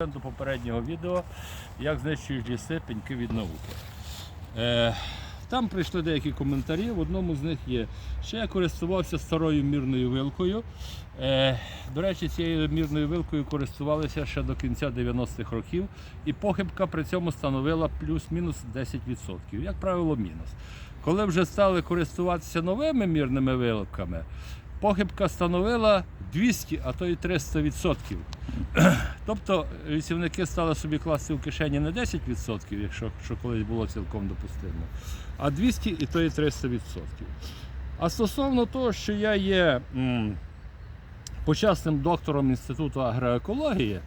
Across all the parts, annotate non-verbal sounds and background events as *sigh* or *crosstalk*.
до попереднього відео, як знищують ліси пеньки від науки. Е, там прийшли деякі коментарі, в одному з них є, що я користувався старою мірною вилкою. Е, до речі, цією мірною вилкою користувалися ще до кінця 90-х років, і похибка при цьому становила плюс-мінус 10%, як правило, мінус. Коли вже стали користуватися новими мірними вилками, похибка становила 200, а то й 300%. *clears throat* Тобто лісівники стали собі класти в кишені не 10%, якщо що колись було цілком допустимо, а 200 і то і 300%. А стосовно того, що я є м, почасним доктором Інституту агроекології,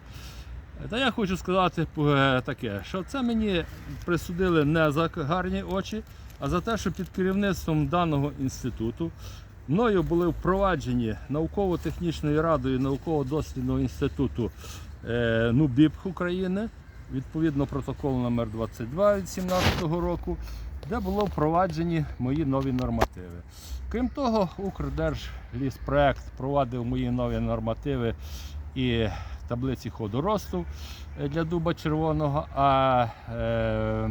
та я хочу сказати е, таке, що це мені присудили не за гарні очі, а за те, що під керівництвом даного інституту мною були впроваджені науково-технічною радою науково-дослідного інституту е, НУБІП України, відповідно протокол номер 22 від 2017 року, де було впроваджені мої нові нормативи. Крім того, Укрдержліспроект провадив мої нові нормативи і таблиці ходу росту е, для дуба червоного, а е,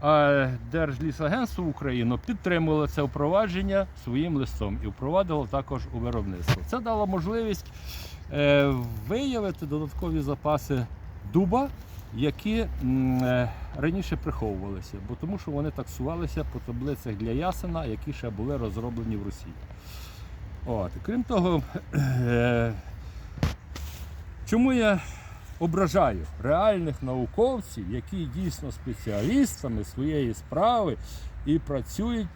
а Держлісагентство України підтримувало це впровадження своїм листом і впровадило також у виробництво. Це дало можливість е, виявити додаткові запаси дуба, які е, раніше приховувалися, бо тому що вони таксувалися по таблицях для ясена, які ще були розроблені в Росії. От. Крім того, е, чому я ображаю реальних науковців, які дійсно спеціалістами своєї справи і працюють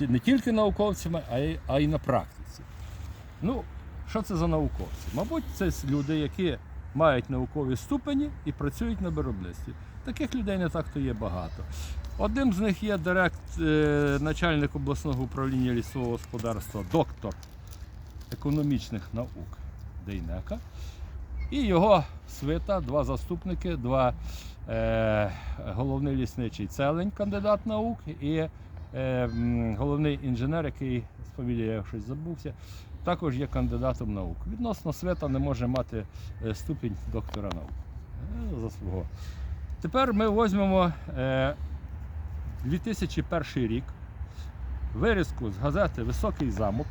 не тільки науковцями, а й, а й на практиці. Ну, що це за науковці? Мабуть, це люди, які мають наукові ступені і працюють на виробництві. Таких людей не так то є багато. Одним з них є директ, е, начальник обласного управління лісового господарства, доктор економічних наук Дейнека. І його свита, два заступники, два е, головний лісничий целень, кандидат наук, і е, головний інженер, який з фамілією я щось забувся, також є кандидатом наук. Відносно свита не може мати е, ступінь доктора наук. Е, заслугово. Тепер ми візьмемо е, 2001 рік, вирізку з газети Високий замок.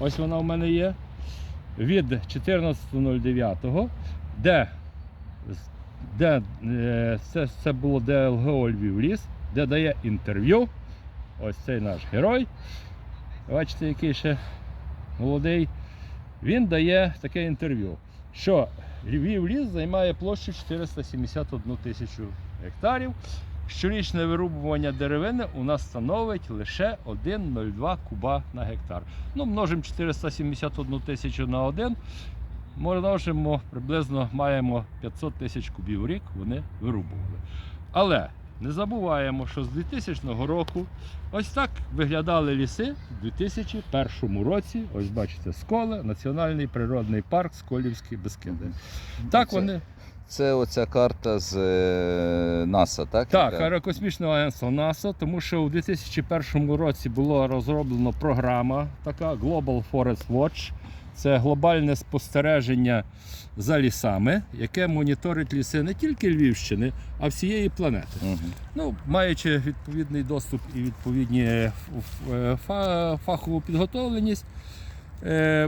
Ось вона в мене є від 14.09, де, де е, це, це було ДЛГО Львів Ліс, де дає інтерв'ю. Ось цей наш герой. Бачите, який ще молодий. Він дає таке інтерв'ю, що Львів ліс займає площу 471 тисячу гектарів. Щорічне вирубування деревини у нас становить лише 1,02 куба на гектар. Ну, множимо 471 тисячу на 1, множимо приблизно маємо 500 тисяч кубів в рік вони вирубували. Але не забуваємо, що з 2000 року ось так виглядали ліси в 2001 році. Ось бачите, Сколи, Національний природний парк Сколівські Бескиди. Так вони. Це оця карта з е, НАСА, так? Так, яка? аерокосмічного агентства НАСА, тому що у 2001 році була розроблена програма така Global Forest Watch. Це глобальне спостереження за лісами, яке моніторить ліси не тільки Львівщини, а всієї планети. Мгм. Ну, маючи відповідний доступ і відповідні е, е, фа- фахову підготовленість,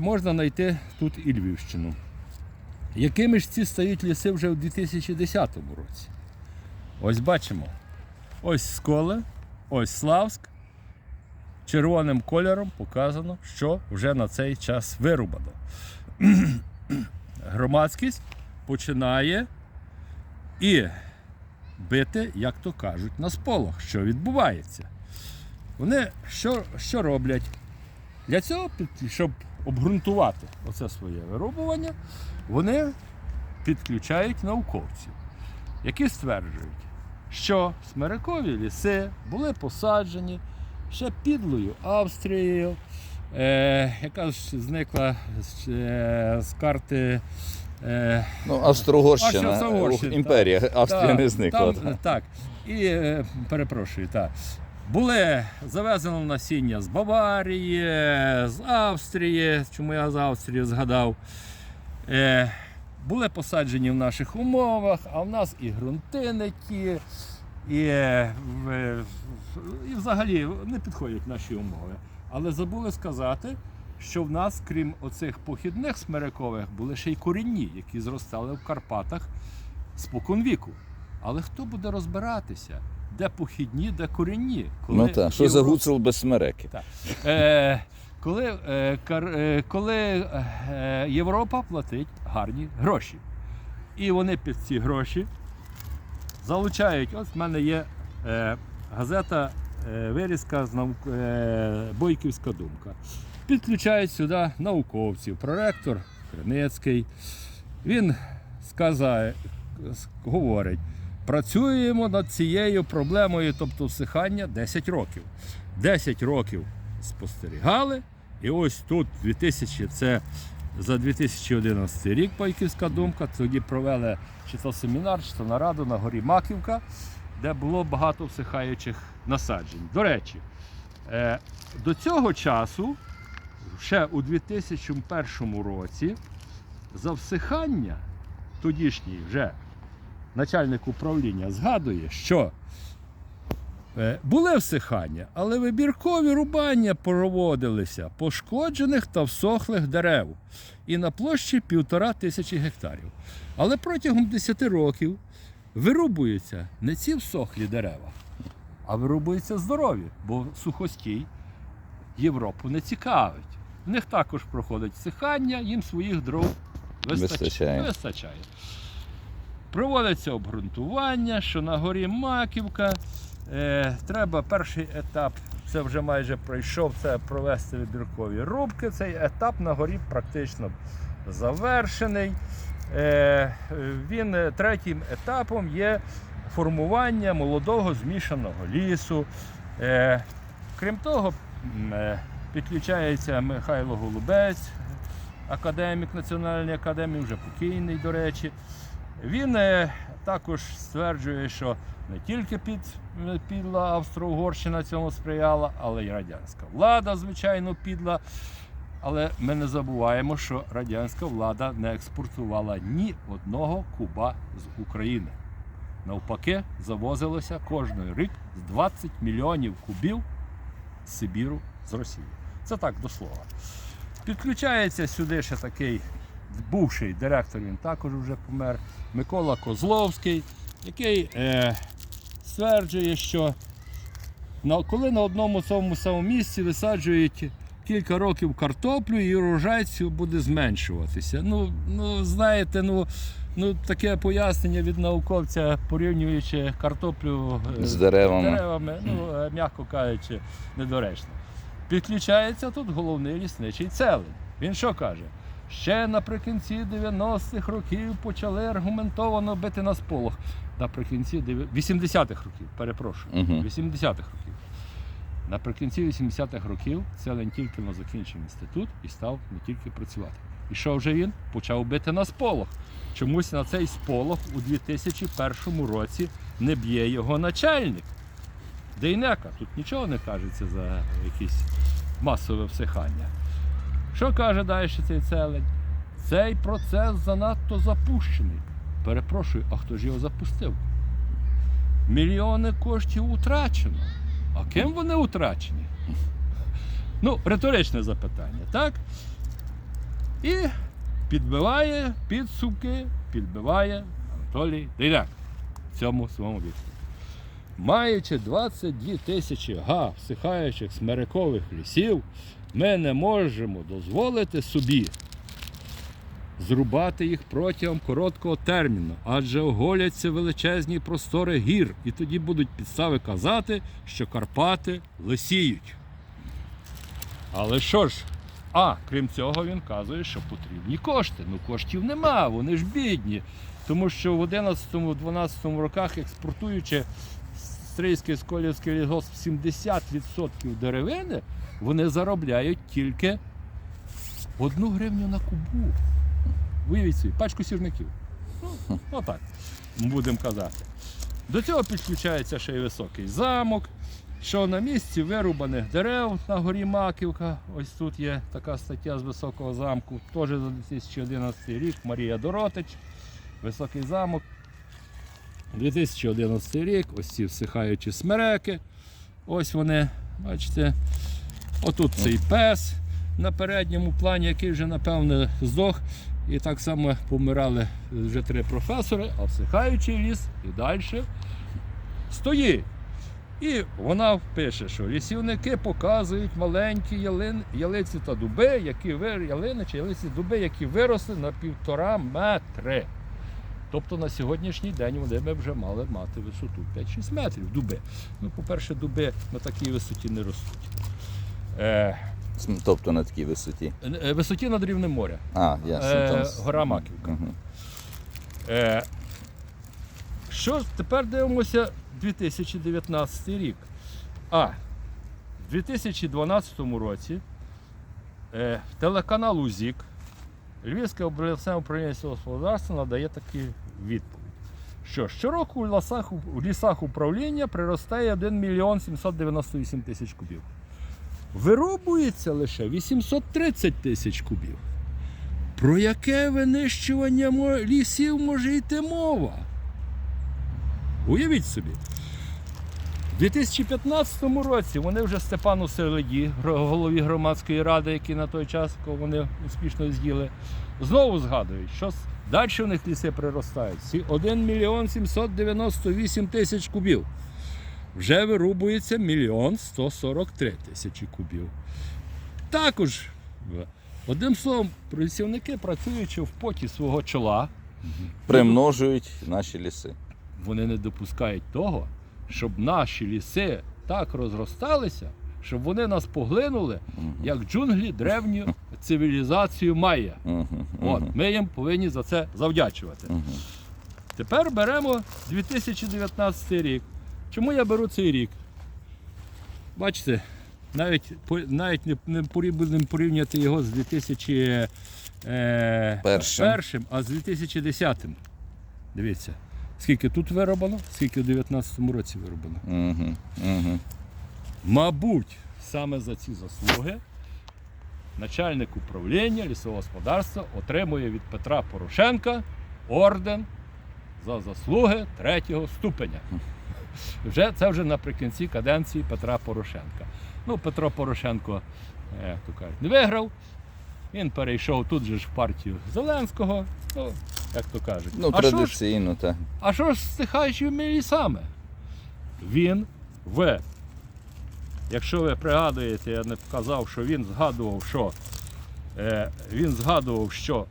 можна знайти тут і Львівщину. Якими ж ці стають ліси вже у 2010 році? Ось бачимо. Ось сколи, ось Славськ. Червоним кольором показано, що вже на цей час вирубано. *clears throat* Громадськість починає і бити, як то кажуть, на сполох, що відбувається. Вони що, що роблять? Для цього, щоб обґрунтувати оце своє вирубування, вони підключають науковців, які стверджують, що смирикові ліси були посаджені ще підлою Австрією, е, яка ж зникла з, е, з карти. Е, Ну, Ух, імперія, Австрія так, не зникла. Там, так. так. І е, перепрошую, так. Були завезено насіння з Баварії, з Австрії, чому я з Австрії згадав. е, були посаджені в наших умовах, а в нас і ґрунти не і, е, в- і взагалі не підходять наші умови. Але забули сказати, що в нас, крім оцих похідних смирикових, були ще й корінні, які зростали в Карпатах спокон віку. Але хто буде розбиратися, де похідні, де корінні? Ну так, що за гуцул без смереки? Е, коли, е, кар, е, коли е, Європа платить гарні гроші. І вони під ці гроші залучають. Ось в мене є е, газета е, вирізка з наук, е, Бойківська думка. Підключають сюди науковців, проректор Криницький. Він сказає, говорить, працюємо над цією проблемою, тобто всихання 10 років. 10 років спостерігали. І ось тут 2000, це за 2011 рік Пайківська думка. Тоді провели чи то семінар, чи то нараду на горі Маківка, де було багато всихаючих насаджень. До речі, е, до цього часу, ще у 2001 році, за всихання тодішній вже начальник управління згадує, що Е, Були всихання, але вибіркові рубання проводилися пошкоджених та всохлих дерев і на площі півтора тисячі гектарів. Але протягом 10 років вирубуються не ці всохлі дерева, а вирубуються здорові, бо сухостій Європу не цікавить. В них також проходить всихання, їм своїх дров вистачає. Вистачає. Проводиться обґрунтування, що на горі Маківка. Е, треба перший етап, це вже майже пройшов, це провести вибіркові рубки. Цей етап на горі практично завершений. Е, він е, третім етапом є формування молодого змішаного лісу. Е, крім того, е, підключається Михайло Голубець, академік Національної академії, вже покійний, до речі. Він е, також стверджує, що не тільки під, підла Австро-Угорщина цьому сприяла, але й радянська влада, звичайно, підла. Але ми не забуваємо, що радянська влада не експортувала ні одного куба з України. Навпаки, завозилося кожний рік з 20 мільйонів кубів з Сибіру з Росії. Це так до слова. Підключається сюди ще такий бувший директор, він також вже помер, Микола Козловський, який е, стверджує, що на, коли на одному цьому самому місці висаджують кілька років картоплю і урожай буде зменшуватися. Ну, ну знаєте, ну, ну таке пояснення від науковця, порівнюючи картоплю е, З деревами. деревами ну, е, м'яко кажучи, недоречно. Підключається тут головний лісничий целин. Він що каже? Ще наприкінці 90-х років почали аргументовано бити на сполох. Наприкінці 80-х років, перепрошую, Мгм. 80-х років. Наприкінці 80-х років Целень тільки но закінчив інститут і став не тільки працювати. І що вже він? Почав бити на сполох. Чомусь на цей сполох у 2001 році не б'є його начальник. Дейнека. Тут нічого не кажеться за якесь масове всихання. Що каже далі цей целень? Цей процес занадто запущений. Перепрошую, а хто ж його запустив? Мільйони коштів утрачено. А ким вони утрачені? *laughs* Ну, риторичне запитання, так? І підбиває підсумки, підбиває Анатолій Дейняк в цьому своєму відповіді. Маючи 22 тисячі га всихаючих смирикових лісів, ми не можемо дозволити собі зрубати їх протягом короткого терміну, адже оголяться величезні простори гір, і тоді будуть підстави казати, що Карпати лисіють. Але що ж? А, крім цього, він казує, що потрібні кошти. Ну, коштів нема, вони ж бідні. Тому що в 11-12 роках, експортуючи Стрийський Сколівський лісгосп 70% деревини, вони заробляють тільки одну гривню на кубу. Виявіть собі, пачку сірників. Ну, отак, будемо казати. До цього підключається ще й високий замок, що на місці вирубаних дерев на горі Маківка, ось тут є така стаття з високого замку, теж за 2011 рік, Марія Доротич, Високий замок. 2011 рік, ось ці всихаючі смереки. Ось вони, бачите, отут цей пес на передньому плані, який вже, напевне, здох. І так само помирали вже три професори, а всихаючий ліс і далі стоїть. І вона пише, що лісівники показують маленькі ялин, ялиці та дуби, які вир, ялини чи ялиці дуби, які виросли на півтора метри. Тобто на сьогоднішній день вони би вже мали мати висоту 5-6 метрів дуби. Ну, по-перше, дуби на такій висоті не ростуть. Е, Тобто на такій висоті. е, висоті над рівнем моря. А, ясно. Е, гора Маківка. Мгм. Е, що ж, тепер дивимося 2019 рік. А, в 2012 році е, телеканал УЗІК, Львівське обласне управління сільськогосподарства надає таку відповідь. Що щороку у лісах, у лісах управління приростає 1 мільйон 798 тисяч кубів. Вирубується лише 830 тисяч кубів. Про яке винищування лісів може йти мова? Уявіть собі. У 2015 році вони вже Степану Селеді, голові громадської ради, який на той час, коли вони успішно з'їли, знову згадують, що далі у них ліси приростають. 1 мільйон 798 тисяч кубів. Вже вирубується мільйон 143 тисячі кубів. Також Одним словом, працівники, працюючи в поті свого чола, Примножують наші ліси. Вони не допускають того, щоб наші ліси так розросталися, щоб вони нас поглинули, як джунглі древню цивілізацію майя. От, ми їм повинні за це завдячувати. Тепер беремо 2019 рік. Чому я беру цей рік? Бачите, навіть, навіть не, не будемо порівняти його з 2000, е, першим, а з 2010. Дивіться, скільки тут вироблено, скільки в 2019 році вироблено. Мгм. Мгм. Мабуть, саме за ці заслуги начальник управління лісового господарства отримує від Петра Порошенка орден за заслуги третього ступеня. Вже, це вже наприкінці каденції Петра Порошенка. Ну, Петро Порошенко, е, як то кажуть, не виграв. Він перейшов тут же ж в партію Зеленського. Ну, як то кажуть. Ну, а традиційно, так. а що ж з стихаючими лісами? Він в. Якщо ви пригадуєте, я не казав, що він згадував, що е, він згадував, що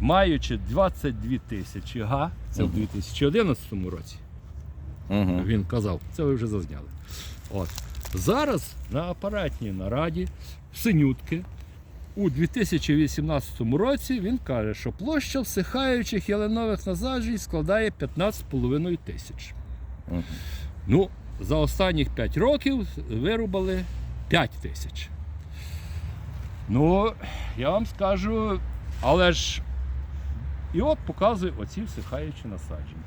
маючи 22 тисячі га, це в 2011 році, Мгм. він казав, це ви вже зазняли. От. Зараз на апаратній нараді Синютки у 2018 році він каже, що площа всихаючих ялинових насаджень складає 15,5 тисяч. Ну, за останніх 5 років вирубали 5 тисяч. Ну, я вам скажу, але ж і от показує оці всихаючі насадження.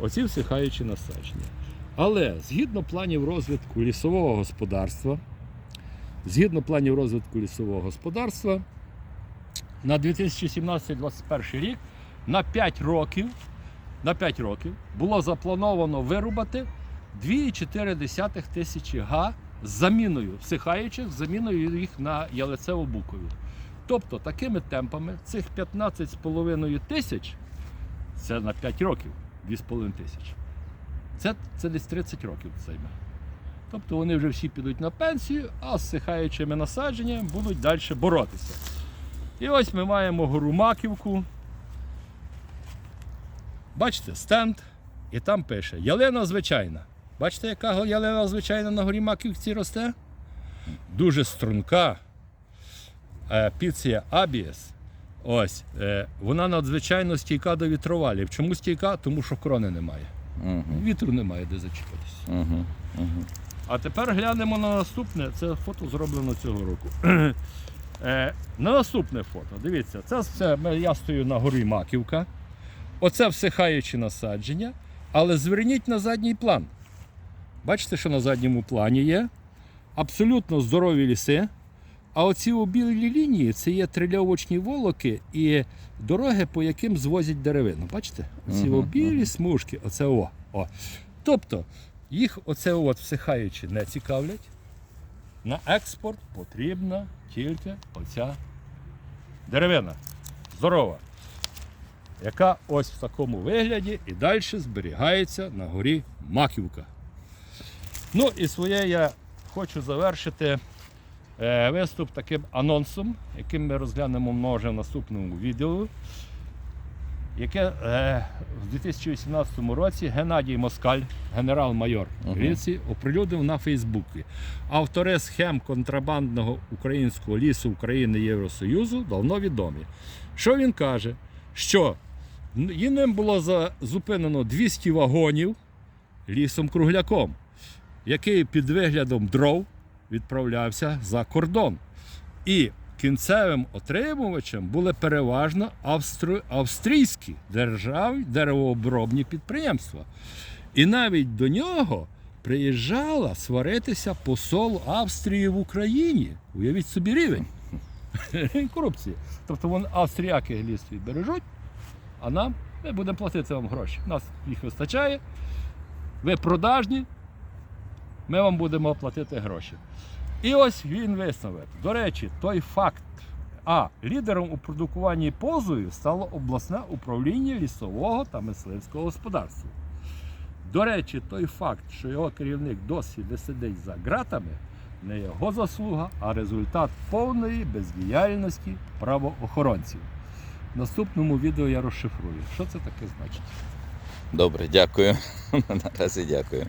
Оці всихаючі насадження. Але згідно планів розвитку лісового господарства, згідно планів розвитку лісового господарства, на 2017-2021 рік на 5 років, на 5 років було заплановано вирубати 2,4 тисячі га з заміною всихаючих, заміною їх на ялицево-букові. Тобто такими темпами цих 15,5 тисяч це на 5 років 2,5 тисячі. Це, це десь 30 років займе. Тобто вони вже всі підуть на пенсію, а з сихаючими насадженнями будуть далі боротися. І ось ми маємо гору Маківку. Бачите, стенд, і там пише ялина звичайна. Бачите, яка ялина звичайна на горі Маківці росте? Дуже струнка. Е, Піція Абієс. Ось, е, вона надзвичайно стійка до вітровалів. Чому стійка? Тому що крони немає. Мгм. Вітру немає де зачепитися. Мгм. Мгм. А тепер глянемо на наступне. Це фото зроблено цього року. *clears throat* Е, на наступне фото. Дивіться, це все. Я стою на горі Маківка. Оце всихаючі насадження. Але зверніть на задній план. Бачите, що на задньому плані є? Абсолютно здорові ліси. А оці у білій лінії це є трильовочні волоки і дороги, по яким звозять деревину. Бачите? Оці Мгм, о білі мгм. смужки, оце о, о. Тобто їх оце от всихаючи не цікавлять. На експорт потрібна тільки оця деревина. Здорова. Яка ось в такому вигляді і далі зберігається на горі Маківка. Ну і своє я хочу завершити е, виступ таким анонсом, яким ми розглянемо може в наступному відео, яке е, в 2018 році Геннадій Москаль, генерал-майор Мгм. Греції, оприлюднив на Фейсбуці. Автори схем контрабандного українського лісу України Євросоюзу давно відомі. Що він каже? Що і ним було зупинено 200 вагонів лісом кругляком, який під виглядом дров відправлявся за кордон. І кінцевим отримувачем були переважно австрійські державні деревообробні підприємства. І навіть до нього приїжджала сваритися посол Австрії в Україні. Уявіть собі рівень. *laughs* Корупції. Тобто вони австріяки ліс свій бережуть, а нам ми будемо платити вам гроші. Нас їх вистачає. Ви продажні, ми вам будемо платити гроші. І ось він висновок. До речі, той факт. А лідером у продукуванні позою стало обласне управління лісового та мисливського господарства. До речі, той факт, що його керівник досі не сидить за ґратами, не його заслуга, а результат повної бездіяльності правоохоронців. В наступному відео я розшифрую, що це таке значить. Добре, дякую. *laughs* Наразі дякую.